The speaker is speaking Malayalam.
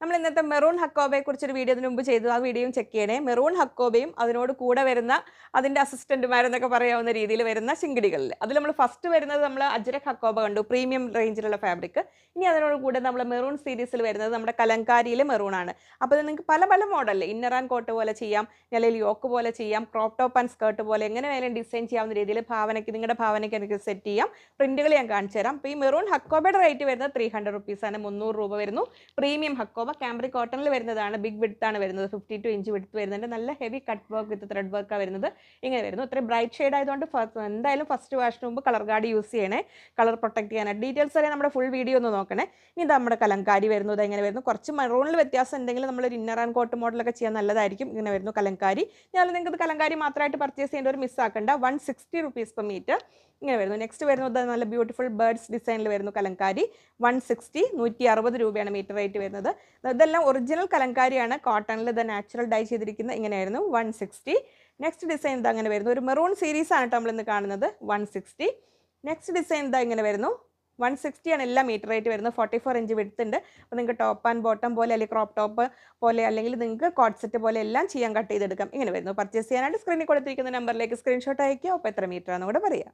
നമ്മൾ ഇന്നത്തെ മെറൂൺ ഹക്കോബയെ കുറിച്ചൊരു വീഡിയോ അതിന് മുമ്പ് ചെയ്തു. ആ വീഡിയോയും ചെക്ക് ചെയ്യണേ. മെറൂൺ ഹക്കോബയും അതിനോട് കൂടെ വരുന്ന അതിന്റെ അസിസ്റ്റന്റുമാരെന്നൊക്കെ പറയാവുന്ന രീതിയിൽ വരുന്ന ചിങ്കിടികളിൽ അതിൽ നമ്മൾ ഫസ്റ്റ് വരുന്നത് നമ്മൾ അജ്രക് ഹക്കോബ കണ്ടു. പ്രീമിയം റേഞ്ചിലുള്ള ഫാബ്രിക് ഇനി അതിനോട് കൂടെ നമ്മൾ മെറൂൺ സീരീസിൽ വരുന്നത് നമ്മുടെ കലങ്കാരിയിലെ മെറൂണാണ് അപ്പോൾ ഇത് നിങ്ങൾക്ക് പല പല മോഡലിൽ ഇന്നർ ആൻഡ് കോട്ട് പോലെ ചെയ്യാം. അല്ലെങ്കിൽ യോക്ക് പോലെ ചെയ്യാം. ക്രോപ്പ് ടോപ്പ് ആൻഡ് സ്കേർട്ട് പോലെ എങ്ങനെ വേണേലും ഡിസൈൻ ചെയ്യാവുന്ന രീതിയിൽ ഭാവനയ്ക്ക് നിങ്ങളുടെ ഭാവനയ്ക്ക് എനിക്ക് സെറ്റ് ചെയ്യാം. പ്രിന്റുകൾ ഞാൻ കാണിച്ചു തരാം. അപ്പോൾ ഈ മെറൂൺ ഹക്കോബയുടെ റേറ്റ് വരുന്നത് ത്രീ ഹൺഡ്രഡ് റുപ്പീസാണ് മുന്നൂറ് രൂപ വരുന്നു. പ്രീമിയം ഹക്കോബ ക്യാമ്പ്രി കോട്ടണിൽ വരുന്നതാണ് ബിഗ് വിഡ്ത്ത് ആണ് വരുന്നത് ഫിഫ്റ്റി ടു ഇഞ്ച് വിഡ്ത്ത് വരുന്നുണ്ട്. നല്ല heavy cut work with thread വർക്കാണ് വരുന്നത്. ഇങ്ങനെ വരുന്നു. ഇത്രയും ബ്രൈറ്റ് ഷെയ്ഡ് ആയതുകൊണ്ട് എന്തായാലും ഫസ്റ്റ് വാഷിന് മുമ്പ് കളർ ഗാർഡ് യൂസ് ചെയ്യണേ. കളർ പ്രൊട്ടക്ട് ചെയ്യാനായിട്ട്. ഡീറ്റെയിൽസ് അറിയാൻ നമ്മുടെ ഫുൾ വീഡിയോ ഒന്ന് നോക്കണേ. ഇനി നമ്മുടെ കലങ്കാരി വരുന്നത് എങ്ങനെ വരുന്നു. കുറച്ച് മെറൂണിൽ വ്യത്യാസം ഉണ്ടെങ്കിൽ നമ്മൾ ഒരു ഇന്നർ ആൻഡ് കോട്ട് മോഡലൊക്കെ ചെയ്യാൻ നല്ലതായിരിക്കും. ഇങ്ങനെ വരുന്നു കലങ്കാരി. ഞാൻ നിങ്ങൾക്ക് കലങ്കാരി മാത്രമായിട്ട് പർച്ചേസ് ചെയ്യേണ്ട ഒരു മിസ്സാക്കണ്ട one sixty rupees per metre ഇങ്ങനെ വരുന്നു. നെക്സ്റ്റ് വരുന്നത് നല്ല ബ്യൂട്ടിഫുൾ ബേർഡ്സ് ഡിസൈനിൽ വരുന്നു കലങ്കാരി. വൺ സിക്സ്റ്റി നൂറ്റി അറുപത് രൂപയാണ് മീറ്റർ റേറ്റ് വരുന്നത്. ഇതെല്ലാം ഒറിജിനൽ കലങ്കാരിയാണ്. കോട്ടണിൽ ഇത് നാച്ചുറൽ ഡൈ ചെയ്തിരിക്കുന്നത്. ഇങ്ങനെയായിരുന്നു. വൺ സിക്സ്റ്റി നെക്സ്റ്റ് ഡിസൈൻ ഇതാ അങ്ങനെ വരുന്നു. ഒരു മെറൂൺ സീരീസ് ആണ് കേട്ടോ നമ്മളിന്ന് കാണുന്നത്. വൺ സിക്സ്റ്റി നെക്സ്റ്റ് ഡിസൈൻ ഇതാ ഇങ്ങനെ വരുന്നു. വൺ സിക്സ്റ്റി ആണ് എല്ലാ മീറ്റർ റേറ്റ് വരുന്നത്. ഫോർട്ടി ഫോർ ഇഞ്ച് വിടുത്ത് ഉണ്ട്. അപ്പോൾ നിങ്ങൾക്ക് ടോപ്പ് ആൻഡ് ബോട്ടം പോലെ അല്ലെങ്കിൽ ക്രോപ്പ് ടോപ്പ് പോലെ അല്ലെങ്കിൽ നിങ്ങൾക്ക് കോട്ട്സെറ്റ് പോലെ എല്ലാം ചെയ്യാൻ കട്ട് ചെയ്തെടുക്കാം. ഇങ്ങനെ വരുന്നു. പർച്ചേസ് ചെയ്യാനായിട്ട് സ്ക്രീനിൽ കൊടുത്തിരിക്കുന്ന നമ്പറിലേക്ക് സ്ക്രീൻഷോട്ട് അയക്കുക അപ്പോൾ എത്ര മീറ്റർ ആണെന്ന് കൂടെ പറയാം.